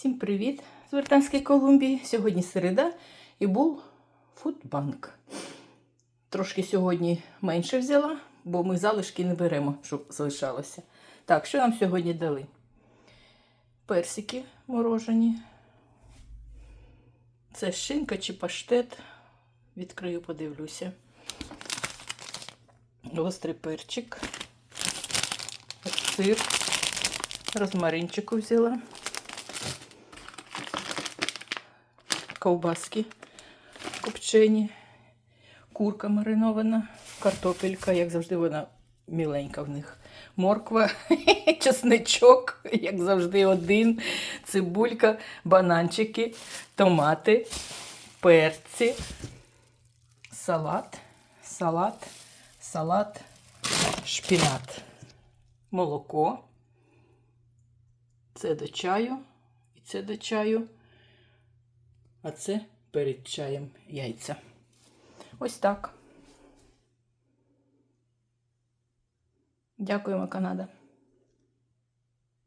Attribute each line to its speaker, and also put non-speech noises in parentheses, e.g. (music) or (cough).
Speaker 1: Всім привіт з Британської Колумбії. Сьогодні середа і був фудбанк. Трошки сьогодні менше взяла, бо ми залишки не беремо, щоб залишалося. Так, що нам сьогодні дали? Персики морожені. Це шинка чи паштет. Відкрию, подивлюся. Гострий перчик. Сир. Розмаринчику взяла. Ковбаски копчені, курка маринована, картопелька, як завжди, вона міленька в них. Морква, (laughs) чесничок, як завжди, один, цибулька, бананчики, томати, перці, салат, салат, салат, шпінат, молоко. Це до чаю і це до чаю. А це перед чаєм яйця. Ось так. Дякуємо, Канада.